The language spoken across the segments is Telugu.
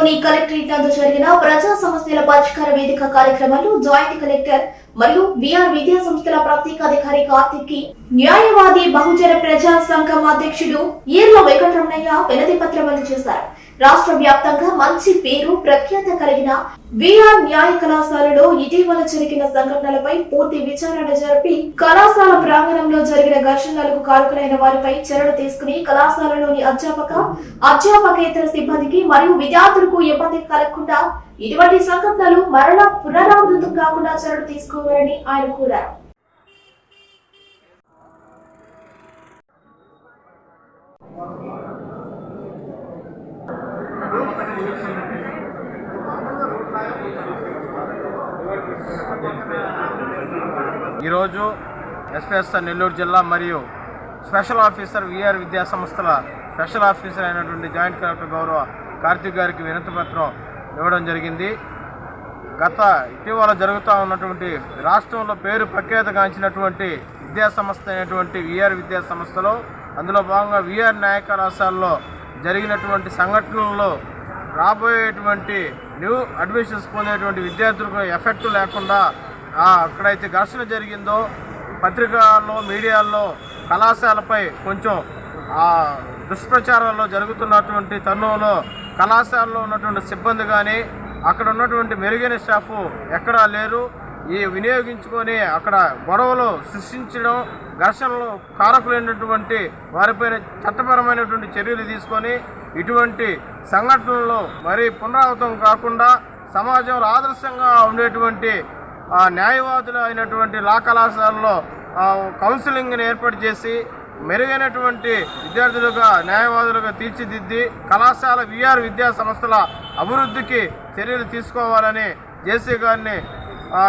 పట్టణంలోని కలెక్టరేట్ నందు జరిగిన ప్రజా సమస్యల పరిష్కార వేదిక కార్యక్రమంలో జాయింట్ కలెక్టర్ మరియు విఆర్ విద్యా సంస్థల ప్రత్యేకాధికారి కార్తిక్కి న్యాయవాది బహుజన ప్రజా సంఘం అధ్యక్షుడు ఈర్ల వెంకటరమణయ్య వినతి పత్రం అందజేశారు. రాష్ట్ర వ్యాప్తంగా మంచి పేరు ప్రఖ్యాత కలిగిన విఆర్ న్యాయ కళాశాలలో ఇటీవల జరిగిన సంఘటనలపై పూర్తి విచారణ జరిపి కళాశాల ప్రాంగణంలో జరిగిన ఘర్షణలకు కారకులైన వారిపై చర్యలు తీసుకుని కళాశాలలోని అధ్యాపక అధ్యాపకేతర సిబ్బందికి మరియు విద్యార్థులకు ఇబ్బంది కలగకుండా ఇటువంటి సంఘటనలు మరలా పునరావృతం కాకుండా చర్యలు తీసుకోవాలని ఆయన కోరారు. ఈరోజు ఎస్పీఎస్ఆర్ నెల్లూరు జిల్లా మరియు స్పెషల్ ఆఫీసర్ విఆర్ విద్యా సంస్థల స్పెషల్ ఆఫీసర్ అయినటువంటి జాయింట్ కలెక్టర్ గౌరవ కార్తిక్ గారికి వినతి పత్రం ఇవ్వడం జరిగింది. గత ఇటీవల జరుగుతూ ఉన్నటువంటి రాష్ట్రంలో పేరు ప్రఖ్యాతగాంచినటువంటి విద్యా సంస్థ అయినటువంటి విఆర్ విద్యా సంస్థలో అందులో భాగంగా విఆర్ న్యాయ కళాశాలలో జరిగినటువంటి సంఘటనల్లో రాబోయేటువంటి న్యూ అడ్మిషన్స్ పొందేటువంటి విద్యార్థులకు ఎఫెక్ట్ లేకుండా అక్కడైతే ఘర్షణ జరిగిందో పత్రికల్లో మీడియాల్లో కళాశాలపై కొంచెం దుష్ప్రచారాల్లో జరుగుతున్నటువంటి తరుణంలో కళాశాలలో ఉన్నటువంటి సిబ్బంది కానీ అక్కడ ఉన్నటువంటి మెరుగైన స్టాఫ్ ఎక్కడా లేరు. ఈ వినియోగించుకొని అక్కడ గొడవలు సృష్టించడం ఘర్షణలు కారకులైనటువంటి వారిపైన చట్టపరమైనటువంటి చర్యలు తీసుకొని ఇటువంటి సంఘటనలు మరి పునరావృతం కాకుండా సమాజంలో ఆదర్శంగా ఉండేటువంటి న్యాయవాదులు అయినటువంటి లా కళాశాలలో కౌన్సిలింగ్ని ఏర్పాటు చేసి మెరుగైనటువంటి విద్యార్థులుగా న్యాయవాదులుగా తీర్చిదిద్ది కళాశాల విఆర్ విద్యా సంస్థల అభివృద్ధికి చర్యలు తీసుకోవాలని జేసీ గారిని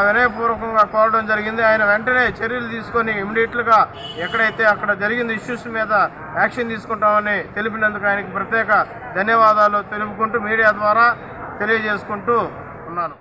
వినయపూర్వకంగా కోరడం జరిగింది. ఆయన వెంటనే చర్యలు తీసుకొని ఇమీడియట్లుగా ఎక్కడైతే అక్కడ జరిగిన ఇష్యూస్ మీద యాక్షన్ తీసుకుంటామని తెలిపినందుకు ఆయనకు ప్రత్యేక ధన్యవాదాలు తెలుపుకుంటూ మీడియా ద్వారా తెలియజేసుకుంటూ ఉన్నాను.